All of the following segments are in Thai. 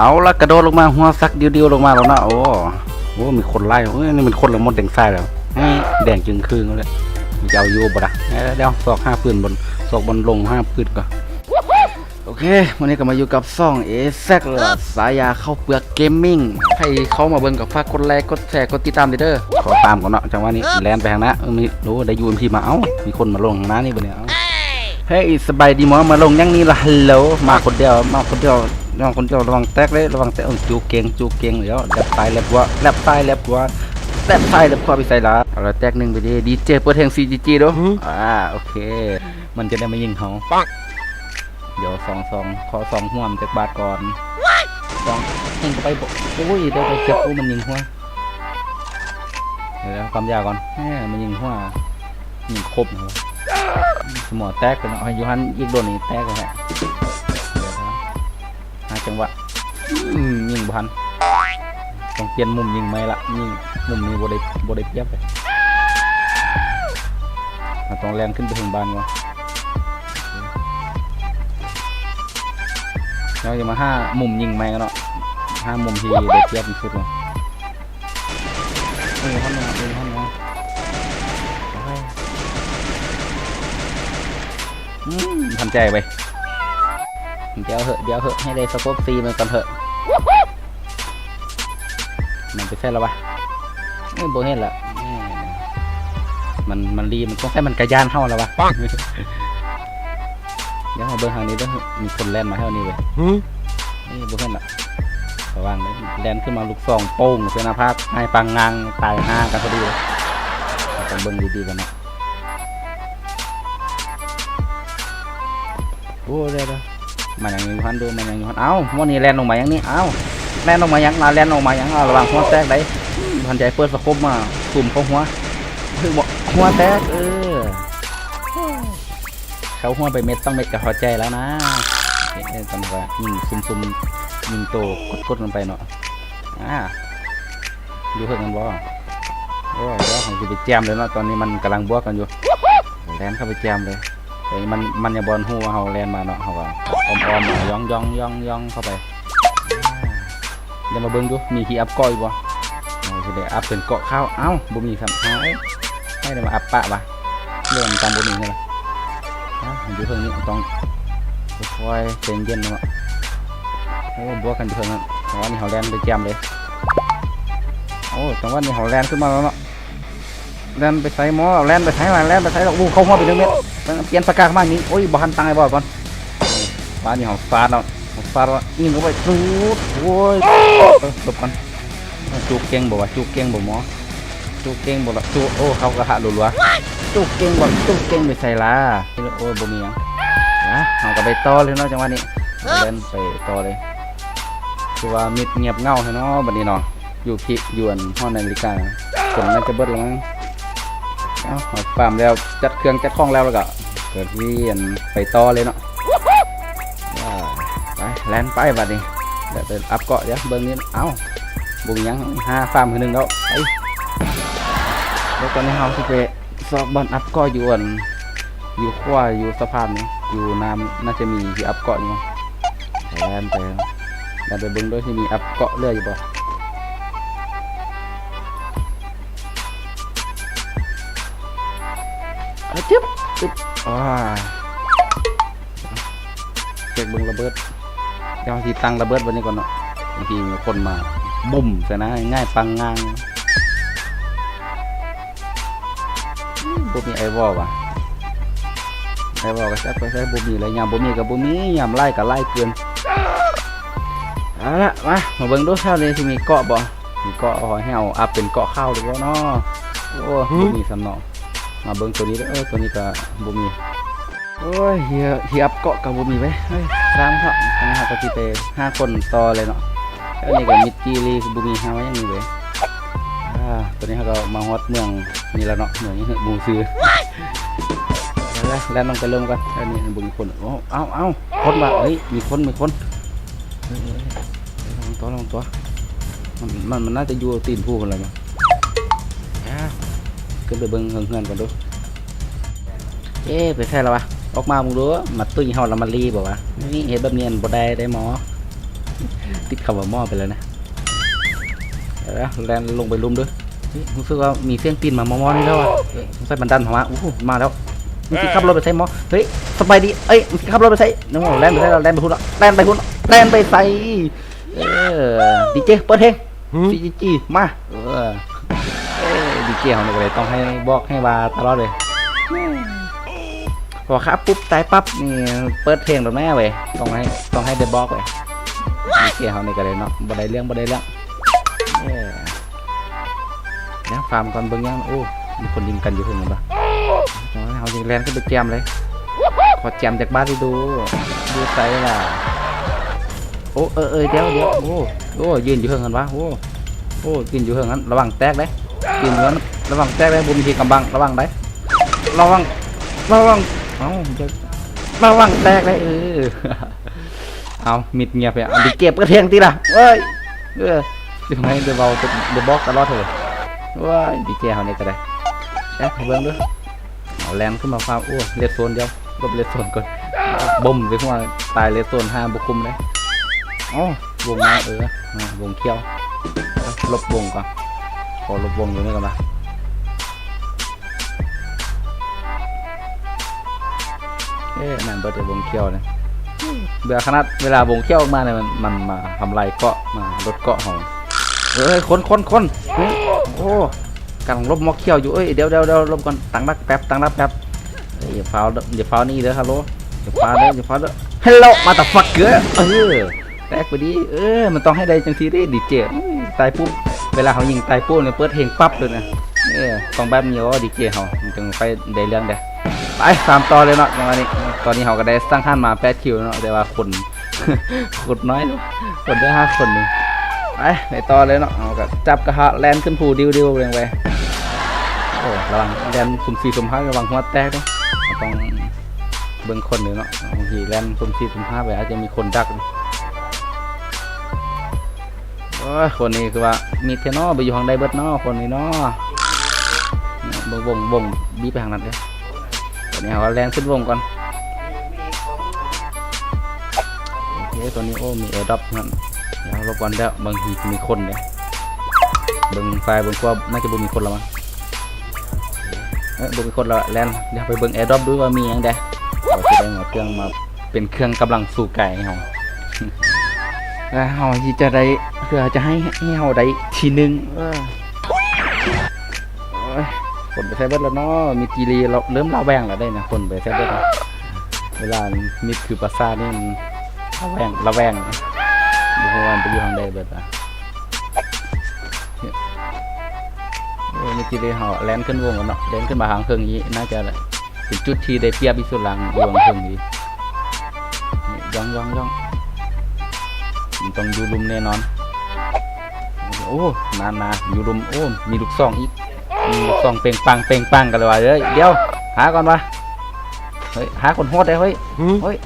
เอาละกระโดดลงมาหัวซักเดียวๆลงมาแล้วนะโอ้โหมีคนไล่เฮ้ยนี่มันคนละมดแดงไส้แล้วเฮ้ยแดงจึงคืนเลยมีจะเอาอยู่บ่ละเอ้ยเดี๋ยวสอกห้าปืนบนสอกบนลงห้าปืนก่อนโอเควันนี้ก็มาอยู่กับซ่องเอแซกเลยสายาเข้าเปลือกเกมมิ่งให้เขามาเบิ่งกับฝากกดไลค์กดแชร์กดติดตามเด้อขอตามก่อนเนาะจังหวะนี้แลนไปทางหน้าเออมีรู้ได้ยูนพี่มาเอ้ามีคนมาลงทางหน้านี่บ่เนี่ยเอ้าเฮ้ยสบายดีหมอมาลงยังนี่ละฮัลโหลมาคนเดียวมาคนเดียว น้องคนเดียวระวังแตกเลยระวังแตกเออจูเก่งจูเก่งเดี๋ยวแลบซ้ายแลบขวาแลบซ้ายแลบขวาแลบซ้ายแลบขวาไปใส่ละเอาละแตกหนึ่งไปดิดีเจเปิดแห่ง CGG ดูอ่าโอเค มันจะได้ไม่ยิงเขาเดี๋ยวสองสองขอสองห่วมจากบาทก่อนสองยิงเข้าไปบอกโอ้ยเดี๋ยวไปเจ็บโอ้มันยิงหัวเดี๋ยวความยาวก่อนแหมมันยิงหัวยิงครบนะครับสมอแตกกันเนาะยูฮันอีกโดนนี่แตกเลยฮะเดี๋ยวนะหา จังหวะยิงบันต้องเปลี่ยนมุมยิงไหมละยิงมุมนี้บ่ได้บ่ได้เปียบเลยต้องแรงขึ้นไปถึงบานวะเราจะมาห้ามุมยิงไหมกันเนาะห้ามุมที่ได้เปียบสุดวะเออฮันมาเออฮันมาเอาไว้อืมทำใจไป เดี๋ยวเหอะเดี๋ยวเหอะให้ได้สโคปซีมันก่อนเถอะมันไปใช่แล้ววะไม่โบเห็นละแหม่มันมันรีมันต้องให้มันกระยานเข้าแล้ววะเดี๋ยวมาเบิ้งทางนี้เด้วยมีคนแล่นมาเท่านี้เลยนี่โบเห็นละระวังเลยแล่นขึ้นมาลูกซองโป้งเสนาภาพให้ปังงางตายห้ากันพอดีเลยต้องเบิ้งดีๆกันนะโอ้เดี๋ยวเดี๋ยว มันยังอยู่หันดูมันยังอยู่หันเอ้าวันนี้แลนลงมาอย่างนี้เอ้าแลนลงมาอย่างลาแลนลงมาอย่างเอาระวังหัวแตกได้พันใจเปิดสะคมมาสุ่มเข้าหัวคือบอกหัวแตกเออเขาหัวไปเม็ดต้องเม็ดกับหัวใจแล้วนะเอ๊ะตำรวจยิงซุ่มซุ่มยิงโตกดกดกันไปเนาะอ่าดูเพิ่งกันบ่โอ้ยเดี๋ยวผมจะไปแจมเลยเนาะตอนนี้มันกำลังบวกกันอยู่แลนเข้าไปแจมเลยแต่มันมันอย่าบอลหูว่าเฮาแลนมาเนาะเฮาก็อ อมๆมาย่องย่องย่องย่องเข้าไปเดี๋ยวมาเบิ่งดูมีที่อัพก้อยบ่เราสิได้อัพเป็นเกาะข้าวเอ้าบ่มีครับหาเอ้ยให้ได้มาอัพปะวะเรื่องตามบ่มีใช่ไหมฮะดูเพิ่งนี้ต้องค่อยๆใจเย็นเนาะโอ้บวกกันเพิ่งนั้นจังหวะนี้เฮาแลนไปแจมเลยโอ้จังหวะนี้เฮาแลนขึ้นมาแล้วเนาะแลนไปใส่หม้อแลนไปใส่มาแลนไปใส่แล้วอู้เข้าหัวไปหนึ่งเม็ดเปลี่ยนปากาเข้ามานี้โอ้ยบ้านตังไอ้บ่ก่อน บ้านนี่ของฟาดแล้วของฟาดแล้วยิงเข้าไปจูดโอ้ยเออหลบกันจูกเก่งบ่วะจูกเก่งบ่หมอจูกเก่งบ่ละจูโอ้เขากระหะรัวๆจูกเก่งบ่จูกเก่งไปใส่ละโอ้ยบ่มีหยังนะเอาก็ไปต่อเลยเนาะจังหวะนี้เล่นไปต่อเลยคือว่ามิดเงียบเงาใช่เนาะบัดนี้เนาะอยู่ที่ยวนห้องนาฬิกาคนน่าจะเบิดแล้วมั้งเอาเอาปามแล้วจัดเครื่องจัดข้องแล้วแล้วก็เกิดเวียนไปต่อเลยเนาะ แลนไปบัดนี้เดี๋ยวไปอัพเกาะเดี๋ยวเบิ้งนี้เอ้าบุญยังห้าฟาร์มคือหนึ่งแล้วไปแล้วตอนนี้เฮาสิไปสอบบอลอัพเกาะอยู่อันอยู่ขวาอยู่สะพานนี้อยู่น้ำน่าจะมีที่อัพเกาะอยู่แลนไปแล้วไปเบิ้งด้วยที่มีอัพเกาะเรืออยู่บ่อะจึ๊บจึ๊บว้าเช็คเบิ้งระเบิด เดี๋ยวทีตั้งระเบิดวันนี้ก่อนเนาะบางทีมีคนมาบุ่มใส่นะง่ายปังงางบุมีไอวอลว่ะไอวอลก็แซ่บไปใช้บุมีอะไรยามบุมีกับบุมียามไล่กับไล่เกินเอาละมามาเบิ้งดูเช้านี้ที่มีเกาะบ่มีเกาะหอยแห้วอัพเป็นเกาะข้าวหรือว่าเนาะโอ้บุมีสำเนองมาเบิ่งตัวนี้เออตัวนี้ก็บ่มี โอ้ยเฮียเฮียอัพเกาะกับบ่มีไว้เฮ้ยสร้างเถอะทางเฮาก็สิไปห้าคนต่อเลยเนาะแล้วนี่ก็มิดจีรีบ่มีหาไว้ยังมีเว้ยอ่าตัวนี้เฮาก็มาฮอดเมืองนี่แล้วเนาะเมืองนี้เหอะบูซื้อแล้วแล้วลงไปเริ่มกันแล้วนี่บ่มีคนโอ้เอ้าเอ้าคนว่าเฮ้ยมีคนมีคนเฮ้ยเฮ้ยเฮ้ยลองตัวลองตัวมันมันมันน่าจะอยู่ตีนผู้กันแล้วมั้งอ่าขึ้นไปเบิ่งเฮือนๆก่อนดูเอ๊ไปใช่แล้ววะ ออกมามึงดูมาตุ้ยเฮาแล้วมารีบอกว่านี่เห็นแบบเนียนบ่ได้ได้หมอ ติดคำว่าหม้อไปแล้วนะเออแลนลงไปลุมด้วยเฮ้ยรู้สึกว่ามีเสียงตีนมามอมอนี่แล้วอะเอ้ยสงสัยบันดันผมว่าอู้หูมาแล้วมึงสิขับรถไปใส่หมอเฮ้ยสบายดีเอ้ยมึงสิขับรถไปใส่น้องแลนไปใส่แล้วแลนไปหุ่นแล้วแลนไปหุ่นแลนไปใส่เออดีเจเปิดเพลงซีจีจีมาเออเอ้ยดีเจของเราเลยต้องให้บอกให้ว่าตลอดเลย พอครับปุ๊บตายปั๊บนี่เปิดเพลงแบบแม่เว้ยต้องให้ต้องให้เดบล็อกเว้ยมีเกี่ยวเขาในกันเลยเนาะบ่ได้เรื่องบ่ได้เรื่องเอ้ยเดี๋ยวฟาร์มก่อนเบิ่งยังโอ้มีคนยิงกันอยู่เพิ่งเห็นปะเอาเอาจริงแลนขึ้นไปแจมเลยขอแจมจากบ้านไปดูดูไซส์ล่ะโอ้เออเออเดี๋ยวเดี๋ยวโอ้โอ้ยืนอยู่เพิ่งกันวะโอ้โอ้ยืนอยู่เพิ่งกันระวังแตกเลยยืนอยู่นั้นระวังแตกเลยบุญมีกำบังระวังได้ระวังระวัง เอาจะระวังแตกเลยเออเอามิดเงียบไปเอาดิเก็บกระเทียงตีละเว้ยเออเดี๋ยวให้เดี๋ยวเบาเดี๋ยวบอกตลอดเถอะว้ายดีเจเขาเนี่ยก็ได้เอ๊ะเบิ่งด้วยเอาแลนขึ้นมาฟ้าโอ้เลดโซนเดียวลบเลดโซนก่อนบ่มเลยพวกมันตายเลดโซนห้าบุคุมเลยอ๋อวงมาเอออ่าวงเขี้ยวลบวงก่อนขอลบวงอยู่นี่ก่อนนะ เอ๊ะนั่นเบิดวงเขี้ยวเนี่ยเบื่อขนาดเวลาวงเขี้ยวออกมาเนี่ยมันมันมาทำลายเกาะมาลดเกาะของเอ้ยคนคนคนเฮ้ยโอ้กำลังลบมอกเขี้ยวอยู่เอ้ยเดี๋ยวเดี๋ยวเดี๋ยวลบก่อนตั้งรักแป๊บตั้งรักแป๊บอย่าฟาวเด้อย่าฟาวนี่เด้อฮัลโหลอย่าฟาวเด้ออย่าฟาวเด้อฮัลโหลมาแต่ฟักเกอเออแตกไปดีเออมันต้องให้ได้จังทีได้ดีเจตายปุ๊บเวลาเขายิงตายปุ๊บเนี่ยเปิดเพลงปั๊บเลยนะเออต้องแบบนี้ว่าดีเจเขามังไปได้เรื่องเด้ ไปตามต่อเลยเนาะจังหวะนี้ตอนนี้เขาก็ได้สร้างขั้นมาแปดคิวเนาะแต่ว่าคนคนน้อยนคนได้ห้าคนนึงไปไปต่อเลยเนาะเอาก็จับกระหะแลนขึ้นภูดิวดิวเรียงไปโอ้ระวังแลนสุ่มสี่สุ่มห้าระวังหัวแตกเนาะต้องเบิ่งคนหนึ่งเนาะบางทีแลนสุ่มสี่สุ่มห้าไปอาจจะมีคนดักโอ้ยคนนี้คือว่ามีเทนอไปอยู่ห้องใดเบิร์ดเนาะคนนี้เนาะบ่งวงวงบีไปทางนั้นเลย ตอนนี้เอาแรงขึ้นวงก่อนโอเคตัวนี้โอ้มีเอร์ดับนั่นเดี๋ยวรบกวนแล้วบางทีมีคนเนี่ยเบิ่งไฟเบิ่งกว่าน่าจะบ่มีคนล้วมั้งเอ้ยบ่มีคนละแลนเดี๋ยวไปเบิ่งแอร์ดับด้วยว่ามีหยังเด้เราจะได้เอาเครื่องมาเป็นเครื่องกำลังสู่ไก่เฮาแล้วเฮาจะได้เพื่อจะให้ให้เฮาได้ทีหนึงเออ คนไปใช้เบิดแล้วเนาะมีกีรีเราเริ่มระแวงแล้วได้นะคนไปใช้เบิดแล้วเวลามิดคือภาษาทนี่มันระแวงระแวงดูว่ามันไปอยู่ทางใดเบิดอะเออมีกีรีเขาแลนขึ้นวงกันเนาะแลนขึ้นมาหางเครื่องนี้น่าจะเป็นจุดที่ได้เปรียบที่สุดหลังวงเครื่องนี้ย่องย่องย่องมันต้องอยู่ลุมแน่นอน โอ้ นานนาอยู่ลุม โอ้ มีลูกซองอีก มีลูกซองเป่งปังเป่งปังกันเลยว่ะเฮ้ยเดี๋ยวหาก่อนวะเฮ้ยหาคนโหดได้เฮ้ยเฮ้ย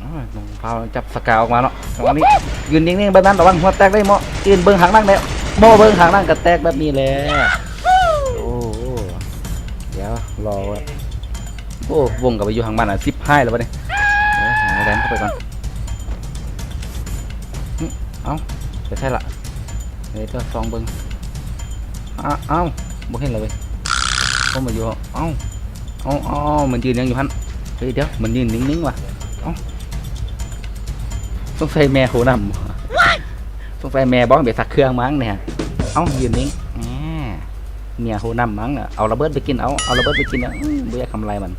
โอ้ยลงพาจับสกาวออกมาเนาะตอนนี้ยืนนิ่งๆแบบนั้นระวังหัวแตกได้หมอยืนเบิ้งหางนั่งแล้วโมเบิ้งหางนั่งก็แตกแบบนี้แหละโอ้โหเดี๋ยวรอไว้โอ้วงกับไปอยู่ห่างบ้านอะสิบห้าแล้ววะเนี่ยเดี๋ยวหาแดนเข้าไปก่อนหึเอ้าจะใช่ละเดี๋ยวจะซองเบิ้งอ้าเอ้า บ่เห็นเลยเว้ยเขามาอยู่เอ้าเอ้าเอ้ามันยืนยังอยู่พันเฮ้ยเดี๋ยวมันยืนนิ่งๆว่ะเอ้าต้องใส่แม่โหนำต้องใส่แม่บ้องเบียสักเครื่องมั้งเนี่ยเอ้ายืนนิ่งแหมเมียโหนำมั้งอะเอาระเบิดไปกินเอาเอาระเบิดไปกินอะอื้อบ่อยากทำอะไรมัน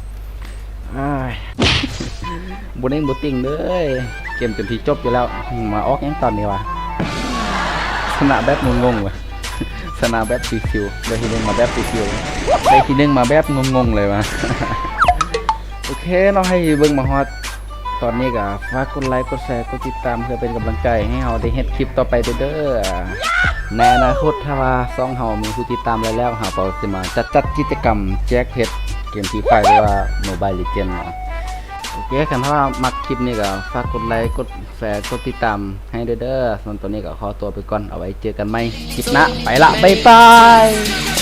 อ้ายบ่เน่งบ่ติ่งเลยเกมจนทีจบอยู่แล้วมาออกยังตอนนี้วะชนะแบบงงๆว่ะ สนาแบบชิวๆได้ทีนึงมาแบบชิวๆได้ทีนึงมาแบบงงๆเลยวะโอเคเนาะให้เบิ่งมาฮอดตอนนี้ก็ฝากกดไลค์กดแชร์กดติดตามเพื่อเป็นกำลังใจให้เฮาได้เฮ็ดคลิปต่อไปเด้อในอนาคตถ้าว่าซ่องเฮามีผู้ติดตามแล้วแล้วเฮาก็สิมาจัดจัดกิจกรรมแจกเพชรเกมฟรีไฟหรือว่า Mobile Legends เนาะ โอเคคันถ้าว่ามักคลิปนี้ก็ฝากกดไลค์กดแชร์กดติดตามให้เด้อๆส่วนตัวนี้ก็ขอตัวไปก่อนเอาไว้เจอกันใหม่คลิปหน้าไปละบ๊ายบาย